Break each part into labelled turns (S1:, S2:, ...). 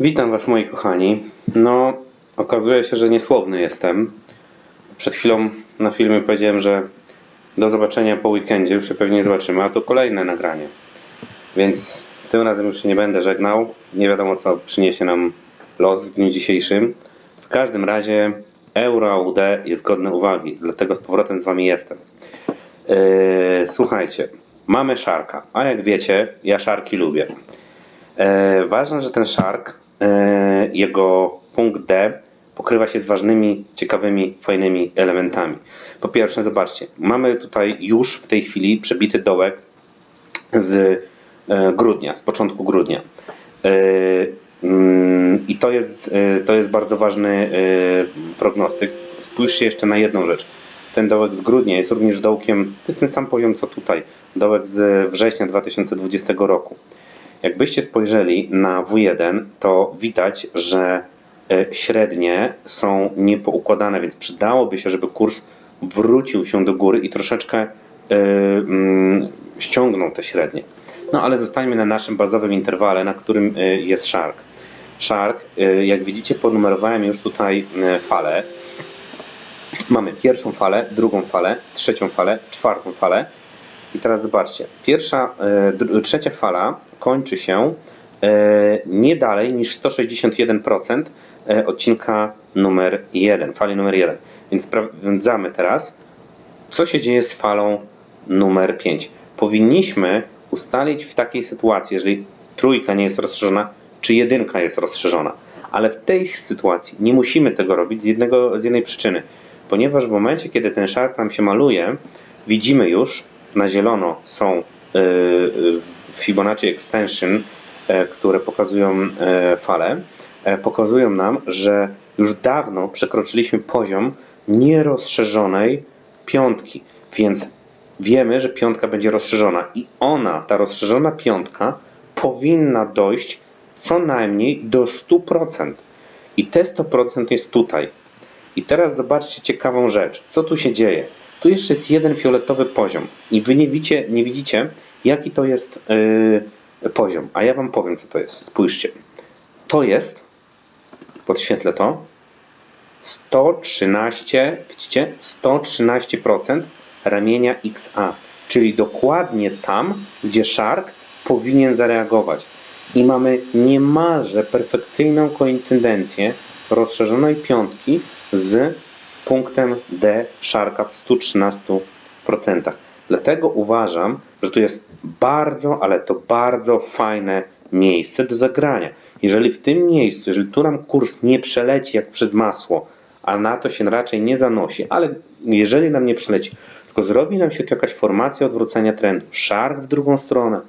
S1: Witam Was moi kochani. No, okazuje się, że niesłowny jestem. Przed chwilą na filmie powiedziałem, że do zobaczenia po weekendzie, już się pewnie zobaczymy, a to kolejne nagranie. Więc tym razem już się nie będę żegnał. Nie wiadomo co przyniesie nam los w dniu dzisiejszym. W każdym razie Euro AUD jest godne uwagi, dlatego z powrotem z Wami jestem. Yy, słuchajcie, mamy szarka, a jak wiecie, ja szarki lubię. E, ważne, że ten Shark, e, jego punkt D pokrywa się z ważnymi, ciekawymi, fajnymi elementami. Po pierwsze, zobaczcie, mamy tutaj już w tej chwili przebity dołek z e, grudnia, z początku grudnia. E, mm, I to jest, e, to jest bardzo ważny e, prognostyk. Spójrzcie jeszcze na jedną rzecz. Ten dołek z grudnia jest również dołkiem, to jest ten sam poziom co tutaj, dołek z września 2020 roku. Jakbyście spojrzeli na W1, to widać, że e, średnie są niepoukładane, więc przydałoby się, żeby kurs wrócił się do góry i troszeczkę e, mm, ściągnął te średnie. No ale zostańmy na naszym bazowym interwale, na którym e, jest Shark. Shark, jak widzicie, ponumerowałem już tutaj fale. Mamy pierwszą falę, drugą falę, trzecią falę, czwartą falę. I teraz zobaczcie, pierwsza, e, trzecia fala kończy się e, nie dalej niż 161% e, odcinka numer 1, fali numer 1. Więc sprawdzamy teraz, co się dzieje z falą numer 5. Powinniśmy ustalić w takiej sytuacji, jeżeli trójka nie jest rozszerzona, czy jedynka jest rozszerzona. Ale w tej sytuacji nie musimy tego robić z, jednego, z jednej przyczyny. Ponieważ w momencie, kiedy ten szark nam się maluje, widzimy już, na zielono są y, y, Fibonacci Extension, e, które pokazują e, fale, e, pokazują nam, że już dawno przekroczyliśmy poziom nierozszerzonej piątki, więc wiemy, że piątka będzie rozszerzona i ona, ta rozszerzona piątka, powinna dojść co najmniej do 100%. I te 100% jest tutaj. I teraz zobaczcie ciekawą rzecz. Co tu się dzieje? Tu jeszcze jest jeden fioletowy poziom i wy nie widzicie, nie widzicie jaki to jest yy, poziom. A ja wam powiem, co to jest. Spójrzcie. To jest, podświetlę to, 113, widzicie? 113% ramienia XA, czyli dokładnie tam, gdzie Shark powinien zareagować. I mamy niemalże perfekcyjną koincydencję rozszerzonej piątki z punktem D Sharka w 113%. Dlatego uważam, że to jest bardzo, ale to bardzo fajne miejsce do zagrania. Jeżeli w tym miejscu, jeżeli tu nam kurs nie przeleci jak przez masło, a na to się raczej nie zanosi, ale jeżeli nam nie przeleci, tylko zrobi nam się tu jakaś formacja odwrócenia trendu, szark w drugą stronę,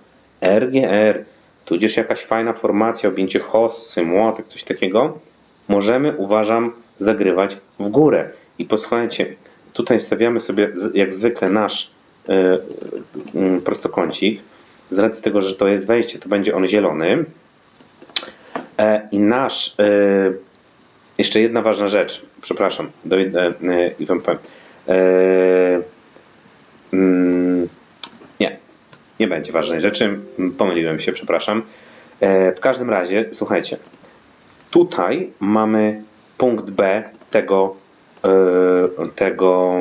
S1: RGR, tudzież jakaś fajna formacja, objęcie hossy, młotek, coś takiego, możemy, uważam, zagrywać w górę. I posłuchajcie, tutaj stawiamy sobie jak zwykle nasz y, prostokącik. Z racji tego, że to jest wejście, to będzie on zielony. E, I nasz, e, jeszcze jedna ważna rzecz, przepraszam, e, i wam powiem. E, nie, nie będzie ważnej rzeczy, pomyliłem się, przepraszam. E, w każdym razie, słuchajcie, tutaj mamy punkt B tego, e, tego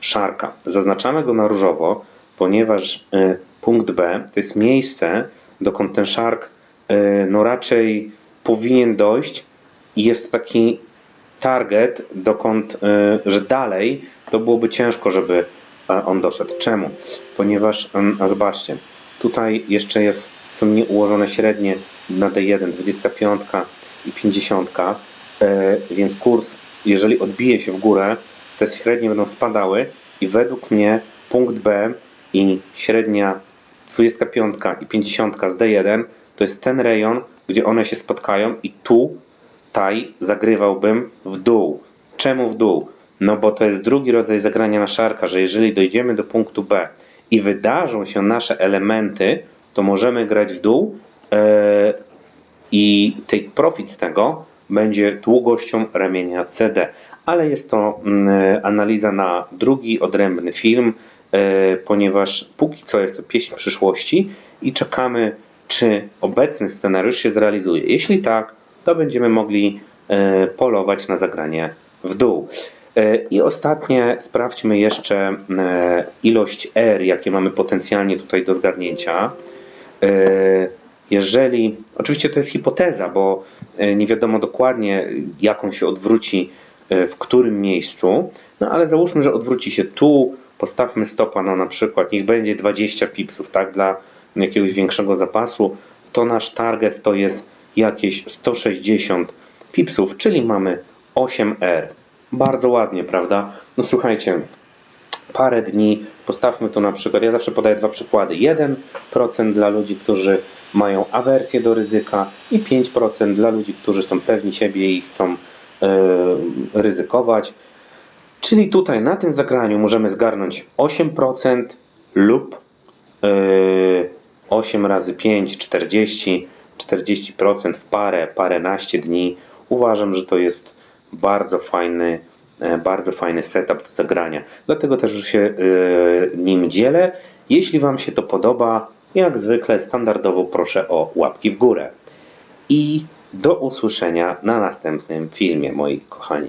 S1: szarka. Zaznaczamy go na różowo, ponieważ e, punkt B to jest miejsce, dokąd ten szark e, no raczej powinien dojść i jest taki target, dokąd, e, że dalej to byłoby ciężko, żeby e, on doszedł. Czemu? Ponieważ, a zobaczcie, tutaj jeszcze jest, są nieułożone średnie na D1, 25 i 50, e, więc kurs, jeżeli odbije się w górę, te średnie będą spadały i według mnie punkt B i średnia 25 i 50 z D1 to jest ten rejon, gdzie one się spotkają i tu taj zagrywałbym w dół. Czemu w dół? No bo to jest drugi rodzaj zagrania na szarka, że jeżeli dojdziemy do punktu B i wydarzą się nasze elementy, to możemy grać w dół e, i take profit z tego będzie długością ramienia CD. Ale jest to mm, analiza na drugi, odrębny film, e, ponieważ póki co jest to pieśń przyszłości i czekamy czy obecny scenariusz się zrealizuje. Jeśli tak, to będziemy mogli e, polować na zagranie w dół. E, I ostatnie, sprawdźmy jeszcze e, ilość R, jakie mamy potencjalnie tutaj do zgarnięcia. Jeżeli, oczywiście to jest hipoteza, bo e, nie wiadomo dokładnie, jaką się odwróci e, w którym miejscu, no ale załóżmy, że odwróci się tu, postawmy stopa na na przykład, niech będzie 20 pipsów, tak, dla jakiegoś większego zapasu, to nasz target to jest jakieś 160 pipsów, czyli mamy 8R. Bardzo ładnie, prawda? No słuchajcie, parę dni, postawmy tu na przykład, ja zawsze podaję dwa przykłady. 1% dla ludzi, którzy mają awersję do ryzyka i 5% dla ludzi, którzy są pewni siebie i chcą e, ryzykować. Czyli tutaj na tym zagraniu możemy zgarnąć 8% lub e, 8 razy 5, 40, 40% w parę, paręnaście dni. Uważam, że to jest bardzo fajny, e, bardzo fajny setup do zagrania. Dlatego też się e, nim dzielę. Jeśli Wam się to podoba, jak zwykle standardowo proszę o łapki w górę. I do usłyszenia na następnym filmie, moi kochani.